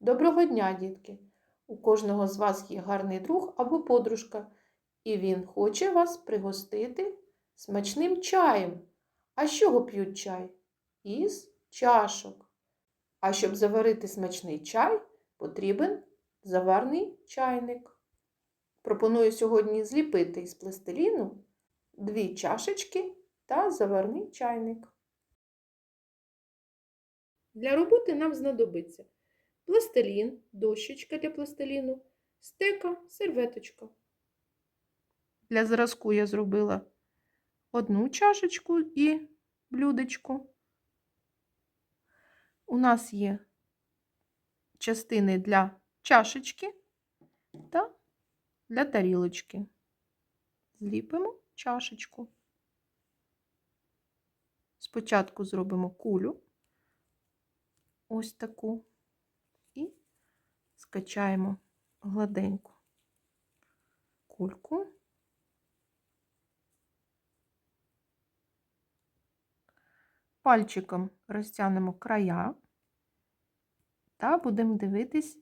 Доброго дня, дітки! У кожного з вас є гарний друг або подружка, і він хоче вас пригостити смачним чаєм. А з чого п'ють чай? Із чашок. А щоб заварити смачний чай, потрібен заварний чайник. Пропоную сьогодні зліпити із пластиліну дві чашечки та заварний чайник. Для роботи нам знадобиться пластилін, дощечка для пластиліну, стека, серветочка. Для зразку я зробила одну чашечку і блюдечко. У нас є частини для чашечки та для тарілочки. Зліпимо чашечку. Спочатку зробимо кулю, ось таку, скачаємо гладеньку кульку. Пальчиком розтягнемо края та будемо дивитись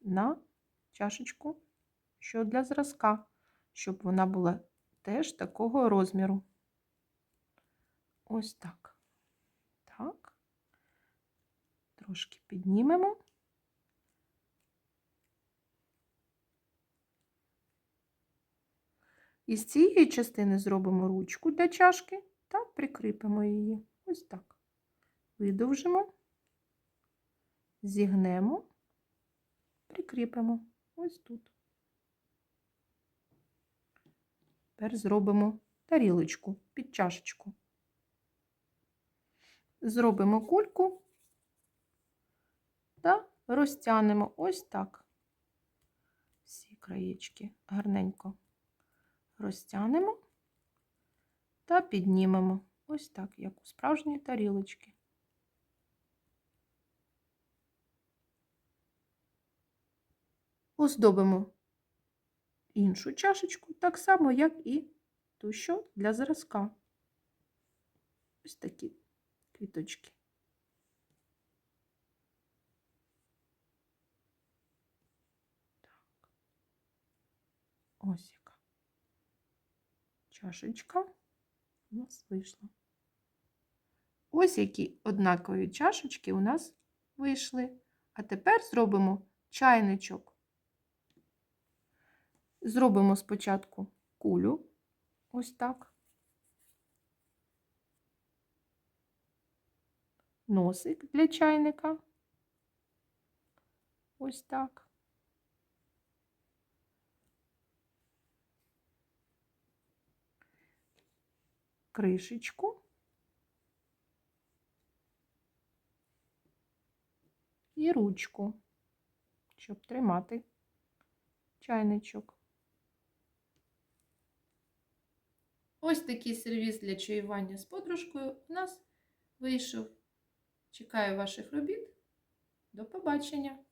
на чашечку, що для зразка, щоб вона була теж такого розміру. Ось так. Так. Трошки піднімемо. Із цієї частини зробимо ручку для чашки та прикріпимо її. Ось так. Видовжимо, зігнемо, прикріпимо ось тут. Тепер зробимо тарілочку під чашечку. Зробимо кульку та розтягнемо ось так. Всі краєчки гарненько розтягнемо та піднімемо. Ось так, як у справжній тарілочки. Оздобимо іншу чашечку, так само, як і ту, що для зразка. Ось такі квіточки. Так. Ось чашечка у нас вийшла. Ось які однакові чашечки у нас вийшли. А тепер зробимо чайничок. Зробимо спочатку кулю, ось так. Носик для чайника. Ось так. Кришечку. І ручку, щоб тримати чайничок. Ось такий сервіс для чаювання з подружкою у нас вийшов. Чекаю ваших робіт. До побачення!